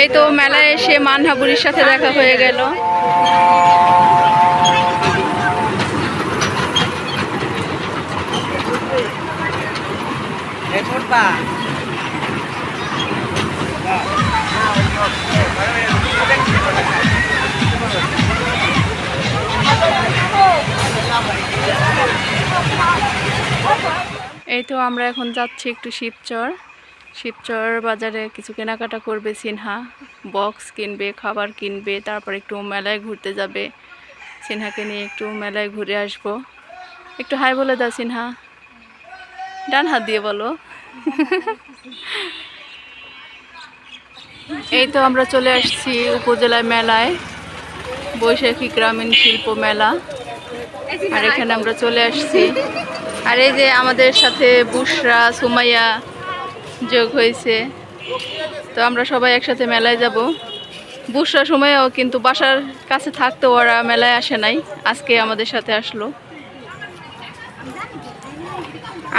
এই তো মেলায় এসে মানহাবুরির সাথে দেখা হয়ে গেল। এই তো আমরা এখন যাচ্ছি একটু শিবচর। শিবচর বাজারে কিছু কেনাকাটা করবে সিনহা। বক্স কিনবে, খাবার কিনবে, তারপর একটু মেলায় ঘুরতে যাবে। সিনহাকে নিয়ে একটু মেলায় ঘুরে আসব। একটু হাই বলে দাও সিনহা। ডান হাত দিয়ে বলো। এই তো আমরা চলে আসছি উপজেলায় মেলায়। বৈশাখী গ্রামীণ শিল্প মেলা। আর এখানে আমরা চলে আসছি। আর এই যে আমাদের সাথে বুশরা সুমাইয়া যোগ হয়েছে। তো আমরা সবাই একসাথে মেলায় যাব। বুশরা সুমাইয়াও কিন্তু বাসার কাছে থাকতে ওরা মেলায় আসে নাই। আজকে আমাদের সাথে আসলো।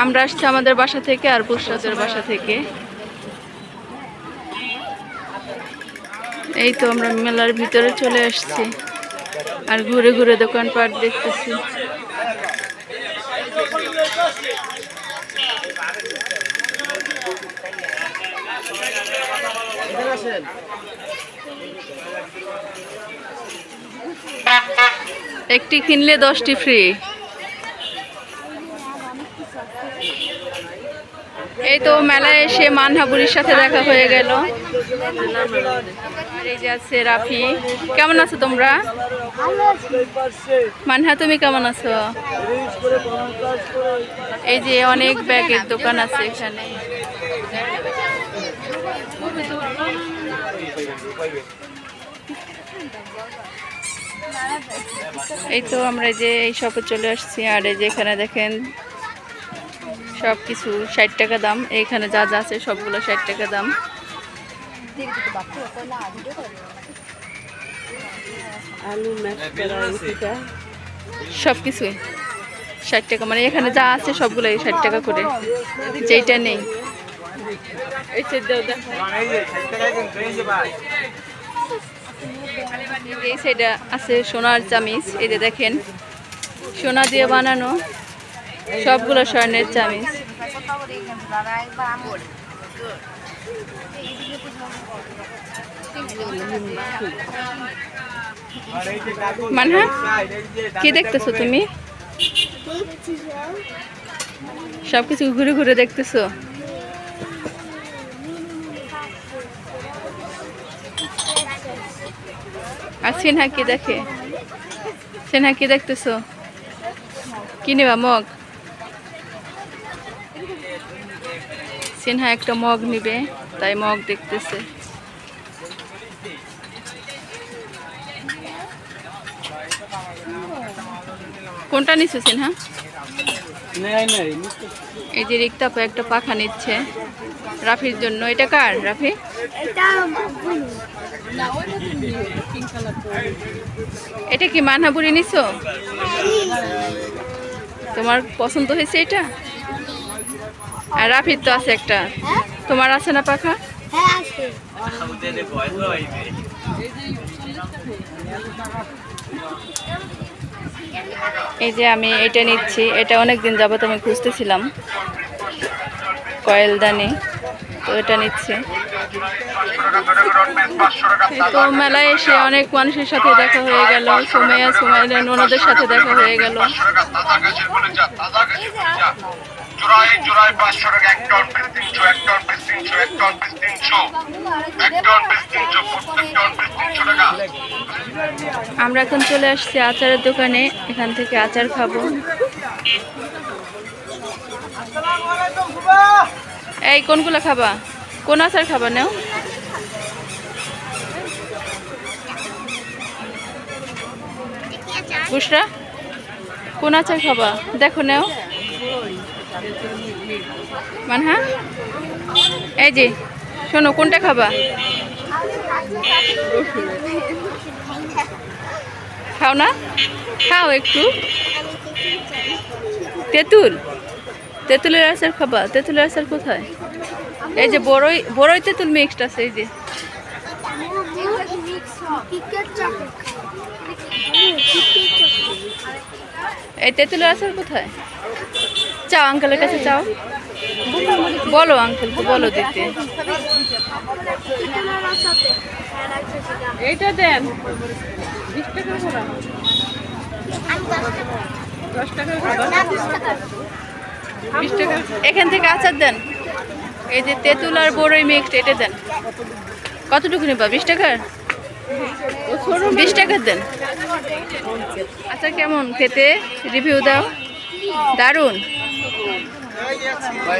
আমরা আসছি আমাদের বাসা থেকে আর বুশরাদের বাসা থেকে। এই তো আমরা মেলার ভিতরে চলে আসছি। আর ঘুরে ঘুরে দোকানপাট দেখতেছি। একটি কিনলে দশটি ফ্রি। এই তো মেলায় এসে মানহাবুরির সাথে দেখা হয়ে গেল। আছে রাফি। কেমন আছো তোমরা? মানহা তুমি কেমন আছো? এই যে অনেক ব্যাগের দোকান আছে এখানে। এই তো আমরা যে এই শপে চলে আসছি আর এই যে এখানে দেখেন সব কিছু ষাট টাকা দাম। এইখানে যা যা আছে সবগুলো ষাট টাকা দাম। সব কিছুই ষাট টাকা। মানে এখানে যা আছে সবগুলোই ষাট টাকা করে। যেইটা নেই। এই সাইডে আছে সোনার চামিচ, এই যে দেখেন, সোনা দিয়ে বানানো সবগুলো স্বর্ণের চামিচ। মানহা, কি দেখতেছো তুমি? সবকিছু ঘুরে ঘুরে দেখতেছো? আর সিনহা কি দেখে? সিনহা কি দেখতেছো? কি নেবা, মগ? সিনহা একটা মগ নিবে, তাই মগ দেখতেছে। কোনটা নিছো, সিনহা? নেই নেই এই যে রিক্তাপা একটা পাখা নিচ্ছে। রাফির জন্য। এটা কার রাফি? এটা কি মানহাবুরি নিছো? তোমার পছন্দ হয়েছে এটা? আর রাফির তো আছে একটা। তোমার আছে না পাখা? এই যে আমি এটা নিচ্ছি। এটা অনেক দিন যাবত আমি খুঁজতেছিলাম। কয়েলদানি তো এটা নিচ্ছি। তো মেলায় এসে অনেক মানুষের সাথে দেখা হয়ে গেল। সুমাইয়া সুমাইয়া ননদের সাথে দেখা হয়ে গেল। জোড়ায় জোড়ায় পাঁচশো টাকা এক টন পিস তিনশো এক টন পিস তিনশো এক টন পিস তিনশো এক টন পিস তিনশো প্রত্যেক টন পিস তিনশো টাকা আমরা এখন চলে আসছি আচারের দোকানে। এখান থেকে আচার খাব। এই, কোনগুলো খাবা? কোন আচার খাবা নেও? বুসরা, কোন আচার খাবা? দেখো নেও। মানহা? এই যে, শোনো, কোনটা খাবা? খাও না? খাও একটু। তেঁতুল। তেঁতুলের আচার খাবা? তেঁতুলের আচার কোথায়? এই যে বড়ই বড়ই তেঁতুল মিক্সড আছে এই যে। এই তেঁতুলের আচার কোথায়? চাও আঙ্কেলের কাছে চাও। বলো আঙ্কেলকে বলো দিতে। এইটা দেন। বিশ টাকা করে দশ টাকা করে বিশ টাকা। এখান থেকে আচার দেন। এই যে তেঁতুল আর বড়ই মিক্সড এটা দেন। কতটুকু নেবা বিশ টাকার? বিশ টাকার দেন। আচ্ছা কেমন? খেতে? রিভিউ দাও। দারুণ। ওই যে ওই